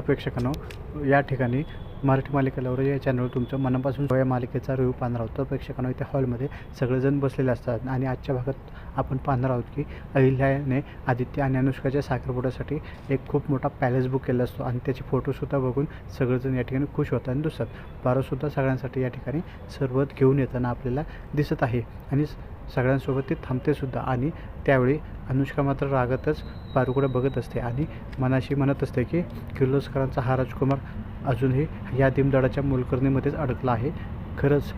प्रेक्षकांनो. या ठिकाणी मराठी मालिकेवर या चॅनलवर तुमचं मनापासून या मालिकेचा रिव्ह्यू पाहणार आहोत. तर प्रेक्षकांनो इथे हॉलमध्ये सगळेजण बसलेले असतात आणि आजच्या भागात आपण पाहणार आहोत की अहिल्याने आदित्य आणि अनुष्काच्या साखरपुड्यासाठी एक खूप मोठा पॅलेस बुक केला असतो आणि त्याचे फोटोसुद्धा बघून सगळेजण या ठिकाणी खुश होतात आणि दुसतात. पारोसुद्धा सगळ्यांसाठी या ठिकाणी सरबत घेऊन येताना आपल्याला दिसत आहे. आणि सगळ्यांसोबत ती थांबतेसुद्धा आणि त्यावेळी अनुष्का मात्र रागातच पारूकडे बघत असते आणि मनाशी म्हणत असते की किर्लोस्करांचा हा राजकुमार अजूनही या दिमदडाच्या मोलकरणीमध्येच अडकला आहे. खरंच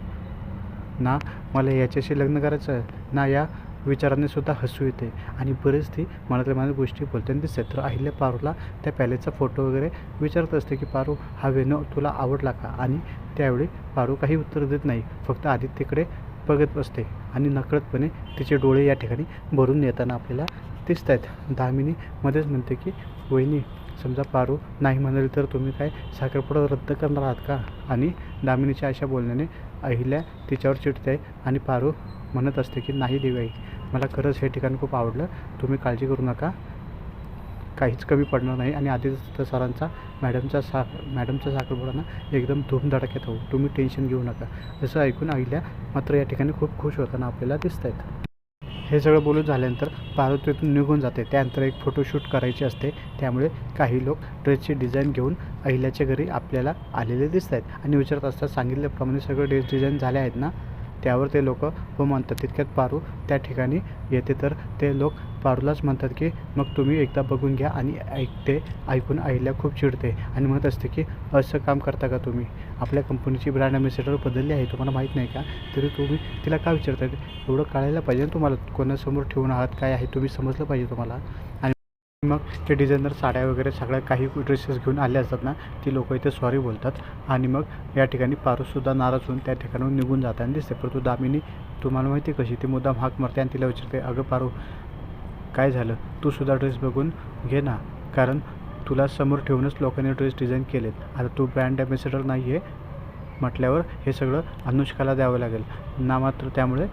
ना मला याच्याशी लग्न करायचं आहे. ना या विचारानेसुद्धा हसू येते. आणि बरेच ती मनातल्या मनात गोष्टी बोलताना दिसते तर अहिल्या पारूला त्या पॅलेसचा फोटो वगैरे विचारत असते की पारू हा वेणू तुला आवडला का? आणि त्यावेळी पारू काही उत्तर देत नाही. फक्त आदित्यकडे बघत बसते आणि नकळतपणे तिचे डोळे या ठिकाणी भरून येताना आपल्याला दिसत आहेत. दामिनी मध्येच म्हणते की वहिनी समजा पारू नाही म्हणाली तर तुम्ही काय साखरपुडा रद्द करणार आहात का? आणि दामिनीच्या अशा बोलण्याने अहिल्या तिच्यावर चिडते आहे आणि पारू म्हणत असते की नाही देवाई मला खरंच हे ठिकाण खूप आवडलं. तुम्ही काळजी करू नका. काहीच कमी पडणार नाही. आणि आदित्य सरांचा मॅडमचा सा मॅडमचा साखरपुडा ना एकदम धूमधडाक्यात होऊ. तुम्ही टेन्शन घेऊ नका. असं ऐकून अहिल्या मात्र या ठिकाणी खूप खुश होताना आपल्याला दिसत आहेत हे सगळं बोलून झाल्यानंतर पारू निघून जाते. त्यानंतर एक फोटोशूट करायची असते. त्यामुळे काही लोक ड्रेसची डिझाईन घेऊन अहिल्याच्या घरी आपल्याला आलेले दिसत आहेत आणि विचारत असतात सांगितल्याप्रमाणे सगळे ड्रेस डिझाईन झाले आहेत ना? त्यावर ते लोक हो म्हणतात. तितक्यात पारू त्या ठिकाणी येते तर ते लोक पारूलाच म्हणतात की मग तुम्ही एकदा बघून घ्या आणि ऐकते ऐकून आईला खूप चिडते आणि म्हणत असते की असं काम करता का तुम्ही? आपल्या कंपनीची ब्रँड अम्बॅसेडर बदलली आहे तुम्हाला माहीत नाही का? तरी तुम्ही तिला का विचारता एवढं कळायला पाहिजे तुम्हाला? कोणासमोर ठेवून आहात काय आहे? तुम्ही समजलं पाहिजे तुम्हाला. आणि मग ते डिझायनर साड्या वगैरे सगळ्या काही ड्रेसेस घेऊन आले असतात ना ती लोक इथे सॉरी बोलतात. आणि मग या ठिकाणी पारूसुद्धा नाराज होऊन त्या ठिकाणाहून निघून जाताना दिसते. परंतु दामिनी तुम्हाला माहिती आहे कशी ती मुद्दाम हाक मारते आणि तिला विचारते अगं पारू काय झालं? तू सुद्धा ड्रेस बघून घे ना. कारण तुला समोर ठेवूनच लोकांनी ड्रेस डिझाईन केलेत. आता तू ब्रँड ॲम्बॅसेडर नाही आहे म्हटल्यावर हे सगळं अनुष्काला द्यावं लागेल. ना मात्र त्यामुळे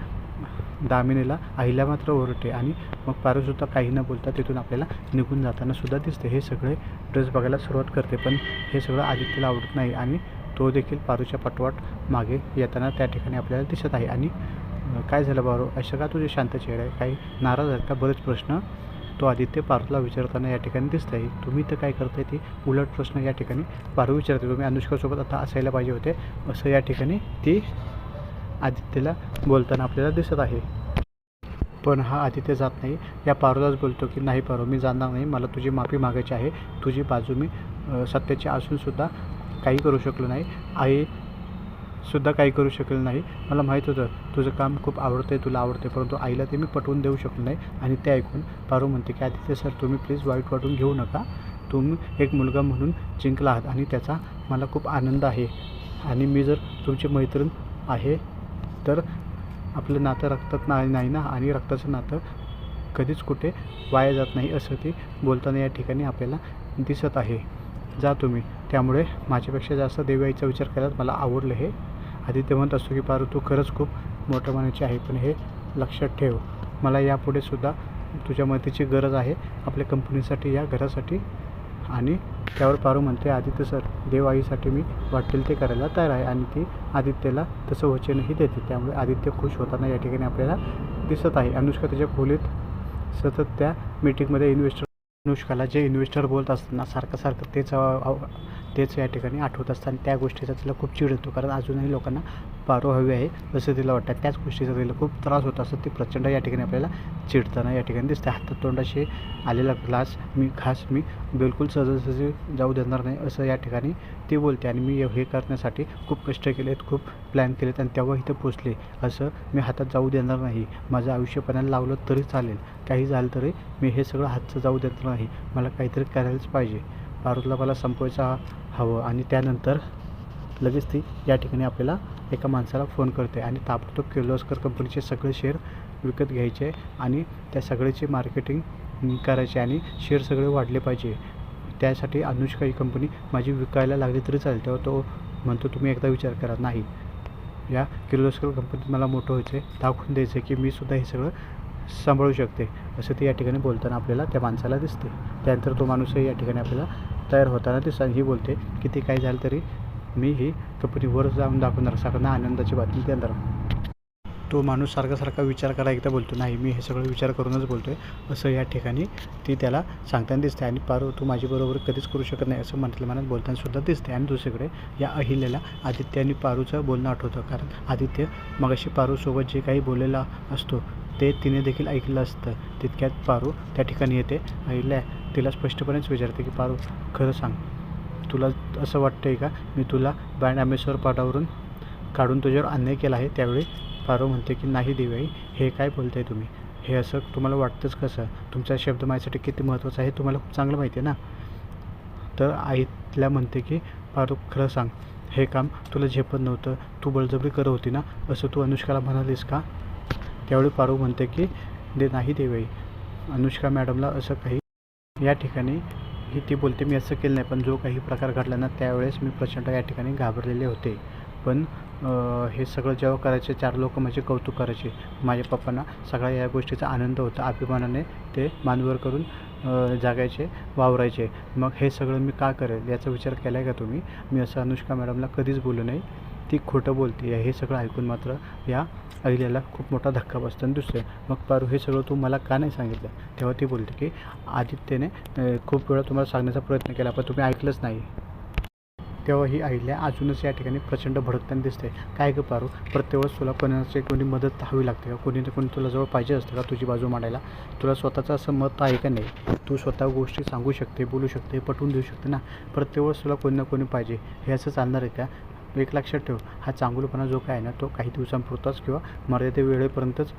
दामिनीला आईला मात्र ओरडते आणि मग पारूसुद्धा काही न बोलता तिथून आपल्याला निघून जाताना सुद्धा दिसते. हे सगळे ड्रेस बघायला सुरुवात करते पण हे सगळं आदित्यला आवडत नाही आणि तो देखील पारूच्या पाठवाट मागे येताना त्या ठिकाणी आपल्याला दिसत आहे. आणि काय झालं बारो अशा का तुझे शांत चेहरा आहे. काही नाराज आहेत का? बरेच प्रश्न तो आदित्य पारूला विचारताना या ठिकाणी दिसत आहे तुम्ही तर काय करताय ते उलट प्रश्न या ठिकाणी पारू विचारते तुम्ही अनुष्कासोबत आता असायला पाहिजे होते. असं या ठिकाणी ती आदित्यला बोलताना आपल्याला दिसत आहे. पण हा आदित्य जात नाही. या पारूलाच बोलतो की नाही पारू मी जाणार नाही. मला तुझी माफी मागायची आहे. तुझी बाजू मी सत्याची असूनसुद्धा काही करू शकलो नाही. आई सुद्धा काही करू शकेल नाही. मला माहीत होतं तुझं काम खूप आवडतं आहे तुला आवडते परंतु आईला ते मी पटवून देऊ शकलो नाही आणि ते ऐकून पारू म्हणते की आदित्य सर तुम्ही प्लीज वाईट वाटून घेऊ नका. तुम्ही एक मुलगा म्हणून जिंकला आहात आणि त्याचा मला खूप आनंद आहे. आणि मी जर तुमची मैत्रीण आहे तर आपलं नातं रक्तात नाही नाही ना आणि रक्ताचं नातं कधीच कुठे वाया जात नाही असं ती बोलताना या ठिकाणी आपल्याला दिसत आहे. जा तुम्ही. त्यामुळे माझ्यापेक्षा जास्त देवाईचा विचार करायला मला आवडलं हे. आदित्य म्हणत असतो की पारू तू खरंच खूप मोठं मनाची आहे पण हे लक्षात ठेव. मला यापुढे सुद्धा तुझ्या मदतीची गरज आहे. आपल्या कंपनीसाठी या घरासाठी आणि त्यावर पारू म्हणते आदित्य सर. देवाईसाठी मी वाटेल ते करायला तयार आहे आणि ती आदित्यला तसं वचनही देते. त्यामुळे आदित्य खुश होताना या ठिकाणी आपल्याला दिसत आहे. अनुष्का त्याच्या खोलीत सतत त्या मीटिंगमध्ये इन्व्हेस्टर अनुष्काला जे इन्व्हेस्टर बोलत असताना सारखं सारखं तेच तेच या ठिकाणी आठवत असतं आणि त्या गोष्टीचा तिला खूप चिड येतो. कारण अजूनही लोकांना पारो हवी आहे. असं तिला वाटतं त्याच गोष्टीचा तिला खूप त्रास होत असतो. ती प्रचंड या ठिकाणी आपल्याला चिडताना या ठिकाणी दिसते. हातात तोंडाशी आलेला ग्लास मी खास मी बिलकुल सहजासहजी जाऊ देणार नाही असं या ठिकाणी ती बोलते. आणि मी हे करण्यासाठी खूप कष्ट केलेत खूप प्लॅन केलेत आणि तेव्हा इथं पोचले. असं मी हातात जाऊ देणार नाही. माझं आयुष्यपणान लावलं तरी चालेल. काही झालं तरी मी हे सगळं हातचं जाऊ देणार नाही. मला काहीतरी करायलाच पाहिजे. पारूला मला संपवायचं हवं आणि त्यानंतर लगेच ती या ठिकाणी आपल्याला एका माणसाला फोन करते आणि ताबडतोब किर्लोस्कर कंपनीचे सगळे शेअर विकत घ्यायचे आणि त्या सगळ्याची मार्केटिंग करायचे आणि शेअर सगळे वाढले पाहिजे. त्यासाठी अनुष्का ही कंपनी माझी विकायला लागली तरी चालेल तेव्हा तो म्हणतो तुम्ही एकदा विचार करा. नाही. या किर्लोस्कर कंपनीत मला मोठं व्हायचं आहे दाखवून द्यायचं की मी सुद्धा हे सगळं सांभाळू शकते असं ते या ठिकाणी बोलताना आपल्याला त्या माणसाला दिसते. त्यानंतर तो माणूसही या ठिकाणी आपल्याला तयार होताना दिसतात ही बोलते किती काय झालं तरी मी ही कंपनीवर जाऊन दाखवणार. सगळ्यांना आनंदाची बातमी देणार तो माणूस सारखा सारखा विचार करा एकदा बोलतो नाही मी हे सगळं विचार करूनच बोलतो आहे असं या ठिकाणी ती त्याला सांगताना दिसते आणि पारो तू माझ्याबरोबर कधीच करू शकत नाही असं म्हटलं मनात बोलतानासुद्धा दिसते. आणि दुसरीकडे या अहिल्याला आदित्य आणि पारूचं बोलणं आठवतं. कारण आदित्य मगाशी पारूसोबत जे काही बोललेला असतो ते तिने देखील ऐकलं असतं. तितक्यात पारू त्या ठिकाणी येते. आईला तिला स्पष्टपणेच विचारते की पारू खरं सांग. तुला असं वाटतं आहे का? मी तुला बँड ॲम्बेसर पाटावरून काढून तुझ्यावर अन्याय केला आहे. त्यावेळी पारू म्हणते की नाही दिवाई हे काय बोलताय तुम्ही? हे असं तुम्हाला वाटतंच कसं? तुमचा शब्द माझ्यासाठी किती महत्त्वाचा आहे तुम्हाला खूप चांगलं माहिती आहे ना? तर आईतल्या म्हणते की पारू खरं सांग. हे काम तुला झेपत नव्हतं. तू बळजबरी करत होती ना? असं तू अनुष्काला म्हणालीस का? त्यावेळी पारू म्हणते की दे नाही देवई अनुष्का मॅडमला असं काही या ठिकाणी ही ती बोलते मी असं केलं नाही पण जो काही प्रकार घडला ना त्यावेळेस मी प्रचंड या ठिकाणी घाबरलेले होते. पण हे सगळं जेव्हा करायचे चार लोक माझे कौतुक करायचे. माझ्या पप्पांना सगळ्या या गोष्टीचा आनंद होता. अभिमानाने ते मानवर करून जागायचे वावरायचे. मग हे सगळं मी का करेल याचा विचार केला आहे का तुम्ही? मी असं अनुष्का मॅडमला कधीच बोलू नाही ती खोटं बोलते हे सगळं ऐकून मात्र या अहिल्याला खूप मोठा धक्का बसतो. आणि दुसरं मग पारू हे सगळं तू मला का नाही सांगितलं? तेव्हा ती बोलते की आदित्यने खूप वेळा तुम्हाला सांगण्याचा प्रयत्न केला पण तुम्ही ऐकलंच नाही. तेव्हा ही आईल्या अजूनच या ठिकाणी प्रचंड भडकताना दिसते. काय गं पारू प्रत्येक वेळेस तुला कोणाची कोणी मदत हवी लागते का? कोणी ना कोणी तुला जवळ पाहिजे असतं का तुझी बाजू मांडायला? तुला स्वतःचं असं मत आहे का नाही? तू स्वतः गोष्टी सांगू शकते बोलू शकते पटवून देऊ शकते ना? प्रत्येक वेळेस तुला कोणी ना कोणी पाहिजे. हे असं चालणार आहे का? एक लक्षात ठेव हा चांगुलपणा जो काय आहे ना तो काही दिवसांपुरताच किंवा मर्यादे वेळेपर्यंतच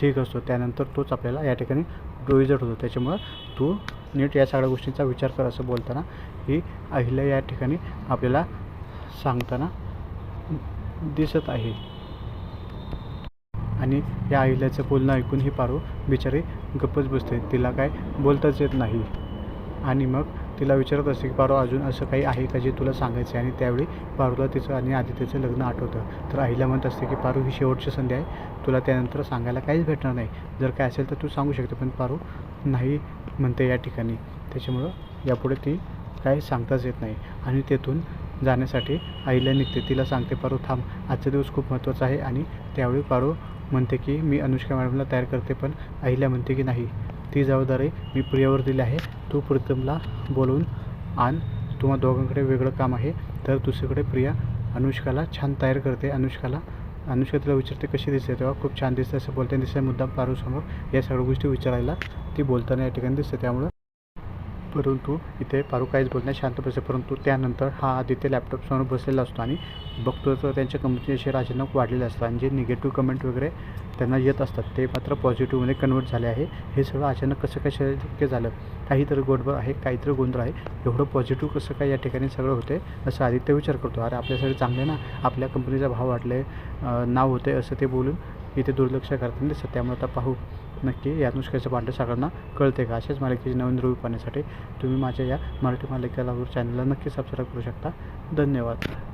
ठीक असतो. त्यानंतर तोच आपल्याला या ठिकाणी डोईजट होतो. त्याच्यामुळं तू नीट या सगळ्या गोष्टींचा विचार कर असं बोलताना ही अहिल्या या ठिकाणी आपल्याला सांगताना दिसत आहे. आणि या अहिल्याचं बोलणं ऐकून ही पारू बिचारी गप्पच बसते. तिला काय बोलताच येत नाही. आणि मग तिला विचारत असते की पारू अजून असं काही आहे का जे तुला सांगायचं आहे? आणि त्यावेळी पारूला तिचं आणि आदित्यचं लग्न आठवतं. तर आईला म्हणत असते की पारू ही शेवटची संधी आहे. तुला त्यानंतर सांगायला काहीच भेटणार नाही. जर काय असेल तर तू सांगू शकते. पण पारू नाही म्हणते या ठिकाणी. त्याच्यामुळं यापुढे ती काही सांगताच येत नाही. आणि तेथून जाण्यासाठी आईला निघते. तिला सांगते पारू थांब. आजचा दिवस खूप महत्त्वाचा आहे. आणि त्यावेळी पारू म्हणते की मी अनुष्का मॅडमला तयार करते पण आईला म्हणते की नाही. ती जबाबदारी मी प्रियावर दिली आहे. तू प्रीतमला बोलवून आण. तुम्हा दोघांकडे वेगळं काम आहे. तर दुसरीकडे प्रिया अनुष्काला छान तयार करते. अनुष्काला अनुष्का तिला विचारते कशी दिसते तेव्हा? खूप छान दिसते असं बोलताना दिसते मुद्दाम पारूसमोर या सगळ्या गोष्टी विचारायला ती बोलताना या ठिकाणी दिसते. त्यामुळं परंतु इथे पारू काहीच बोलत नाही शांत बसते परंतु त्यानंतर हा आदित्य लॅपटॉपसमोर बसलेला असतो आणि बघतो तर त्यांच्या कंपनीचे शेअर अचानक वाढलेले असतात आणि जे निगेटिव्ह कमेंट वगैरे त्यांना येत असतात ते मात्र पॉझिटिव्हमध्ये कन्वर्ट झाले आहे. हे सगळं अचानक कसं काय शक्य झालं? काहीतरी गोडबड आहे काहीतरी गोंधळ आहे. एवढं पॉझिटिव्ह कसं काय या ठिकाणी सगळं होते असं आदित्य विचार करतो. अरे आपल्यासाठी चांगले ना? आपल्या कंपनीचा भाव वाढले नाव होते असं ते बोलून इथे दुर्लक्ष करताना दिसतं त्यामुळे आता पाहू. नक्की या नुष्काचं पांढरे सगळ्यांना कळते का? अशाच मालिकेची नवीन रिव्ह्यू पाहण्यासाठी तुम्ही माझ्या या मराठी मालिकेला चॅनलला नक्की सबस्क्राईब करू शकता. धन्यवाद.